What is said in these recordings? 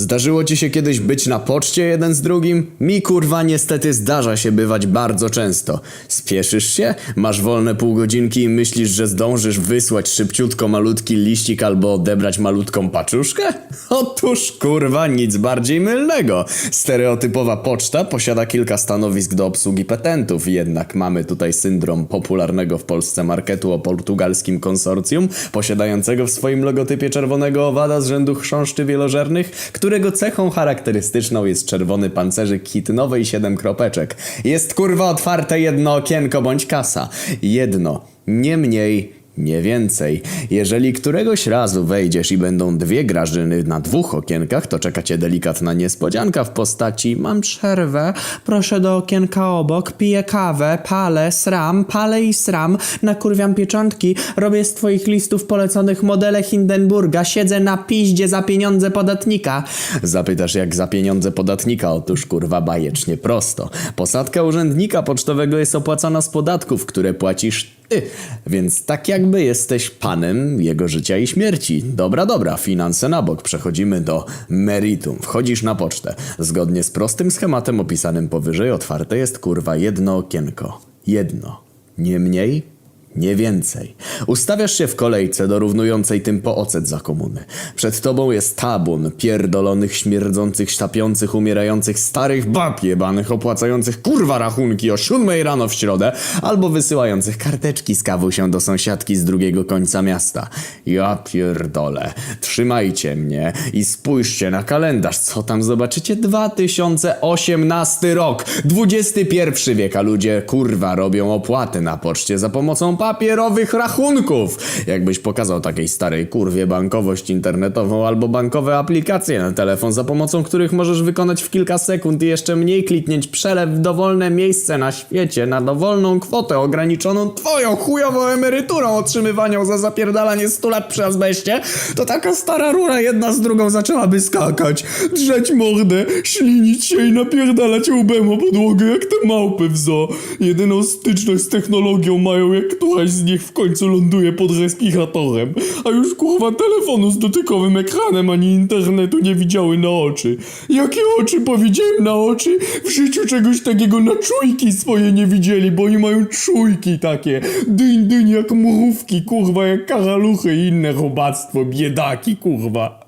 Zdarzyło ci się kiedyś być na poczcie jeden z drugim? Mi kurwa niestety zdarza się bywać bardzo często. Spieszysz się? Masz wolne pół godzinki i myślisz, że zdążysz wysłać szybciutko malutki liścik albo odebrać malutką paczuszkę? Otóż kurwa nic bardziej mylnego. Stereotypowa poczta posiada kilka stanowisk do obsługi petentów, jednak mamy tutaj syndrom popularnego w Polsce marketu o portugalskim konsorcjum, posiadającego w swoim logotypie czerwonego owada z rzędu chrząszczy wielożernych, którego cechą charakterystyczną jest czerwony pancerzyk kit nowej 7 kropeczek. Jest kurwa otwarte jedno okienko bądź kasa. Jedno, nie mniej, nie więcej. Jeżeli któregoś razu wejdziesz i będą dwie grażyny na dwóch okienkach, to czeka cię delikatna niespodzianka w postaci mam przerwę, proszę do okienka obok, piję kawę, palę, sram, palę i sram, nakurwiam pieczątki, robię z twoich listów poleconych modele Hindenburga, siedzę na piździe za pieniądze podatnika. Zapytasz jak za pieniądze podatnika? Otóż kurwa bajecznie prosto. Posadka urzędnika pocztowego jest opłacana z podatków, które płacisz więc tak jakby jesteś panem jego życia i śmierci. Dobra, dobra, finanse na bok, przechodzimy do meritum. Wchodzisz na pocztę. Zgodnie z prostym schematem opisanym powyżej otwarte jest kurwa jedno okienko. Jedno. Nie mniej, nie więcej. Ustawiasz się w kolejce dorównującej tym po ocet za komuny. Przed tobą jest tabun pierdolonych, śmierdzących, sztapiących, umierających starych bab jebanych, opłacających kurwa rachunki o siódmej rano w środę, albo wysyłających karteczki z kawusią do sąsiadki z drugiego końca miasta. Ja pierdolę. Trzymajcie mnie i spójrzcie na kalendarz, co tam zobaczycie? 2018 rok, XXI wiek, a ludzie kurwa robią opłaty na poczcie za pomocą papierowych rachunków. Jakbyś pokazał takiej starej kurwie bankowość internetową albo bankowe aplikacje na telefon, za pomocą których możesz wykonać w kilka sekund i jeszcze mniej kliknieć przelew w dowolne miejsce na świecie na dowolną kwotę ograniczoną twoją chujową emeryturą otrzymywaną za zapierdalanie 100 lat przy azbeście, to taka stara rura jedna z drugą zaczęłaby skakać, drzeć mordę, ślinić się i napierdalać łbem o podłogę jak te małpy w zoo. Jedyną styczność z technologią mają jak któraś z nich w końcu ląduje pod respiratorem, a już kurwa telefonu z dotykowym ekranem ani internetu nie widziały na oczy. Jakie oczy powiedziałem na oczy? W życiu czegoś takiego na czujki swoje nie widzieli, bo oni mają czujki takie. Dyń, dyń jak mrówki, kurwa, jak karaluchy i inne robactwo, biedaki, kurwa.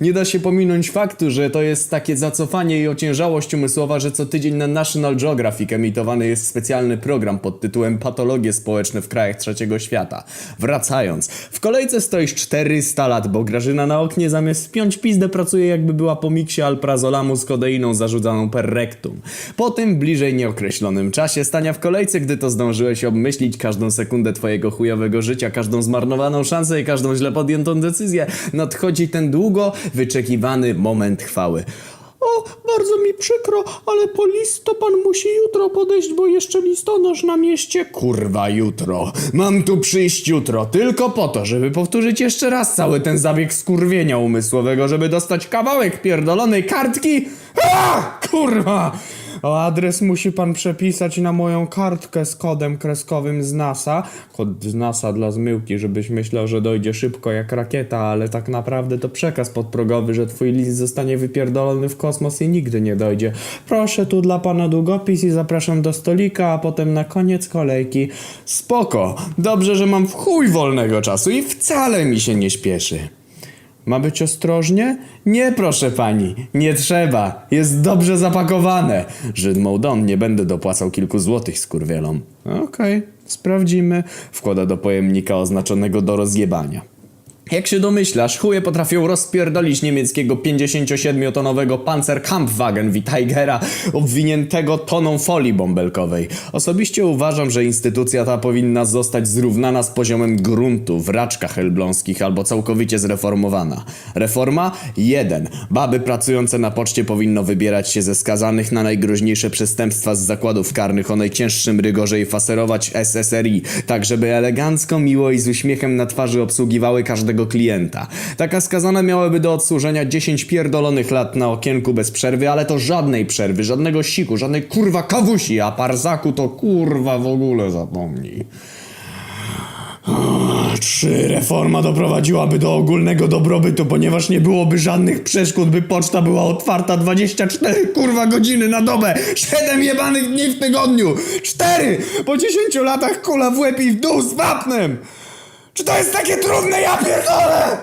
Nie da się pominąć faktu, że to jest takie zacofanie i ociężałość umysłowa, że co tydzień na National Geographic emitowany jest specjalny program pod tytułem Patologie społeczne w krajach trzeciego świata. Wracając, w kolejce stoisz 400 lat, bo Grażyna na oknie zamiast spiąć pizdę pracuje jakby była po miksie alprazolamu z kodeiną zarzucaną per rectum. Po tym bliżej nieokreślonym czasie stania w kolejce, gdy to zdążyłeś obmyślić każdą sekundę twojego chujowego życia, każdą zmarnowaną szansę i każdą źle podjętą decyzję, nadchodzi ten długo wyczekiwany moment chwały. O, bardzo mi przykro, ale po list to pan musi jutro podejść, bo jeszcze listonosz na mieście. Kurwa, jutro. Mam tu przyjść jutro, tylko po to, żeby powtórzyć jeszcze raz cały ten zabieg skurwienia umysłowego, żeby dostać kawałek pierdolonej kartki. Kurwa! O adres musi pan przepisać na moją kartkę z kodem kreskowym z NASA. Kod z NASA dla zmyłki, żebyś myślał, że dojdzie szybko jak rakieta, ale tak naprawdę to przekaz podprogowy, że twój list zostanie wypierdolony w kosmos i nigdy nie dojdzie. Proszę tu dla pana długopis i zapraszam do stolika, a potem na koniec kolejki. Spoko, dobrze, że mam w chuj wolnego czasu i wcale mi się nie śpieszy. Ma być ostrożnie? Nie, proszę pani, nie trzeba. Jest dobrze zapakowane. Żydmą Don nie będę dopłacał kilku złotych skurwielom. Okej, sprawdzimy. Wkłada do pojemnika oznaczonego do rozjebania. Jak się domyślasz, chuje potrafią rozpierdolić niemieckiego 57-tonowego Panzerkampfwagen wie Tigera obwiniętego toną folii bąbelkowej. Osobiście uważam, że instytucja ta powinna zostać zrównana z poziomem gruntu w raczkach elbląskich albo całkowicie zreformowana. Reforma? 1. Baby pracujące na poczcie powinno wybierać się ze skazanych na najgroźniejsze przestępstwa z zakładów karnych o najcięższym rygorze i faserować SSRI, tak żeby elegancko, miło i z uśmiechem na twarzy obsługiwały każdego klienta. Taka skazana miałaby do odsłużenia 10 pierdolonych lat na okienku bez przerwy, ale to żadnej przerwy, żadnego siku, żadnej kurwa kawusi, a parzaku to kurwa w ogóle zapomnij. Trzy. Reforma doprowadziłaby do ogólnego dobrobytu, ponieważ nie byłoby żadnych przeszkód, by poczta była otwarta 24 kurwa godziny na dobę, 7 jebanych dni w tygodniu. Cztery. Po 10 latach kula w łeb i w dół z wapnem. Czy to jest takie trudne, ja pierdolę?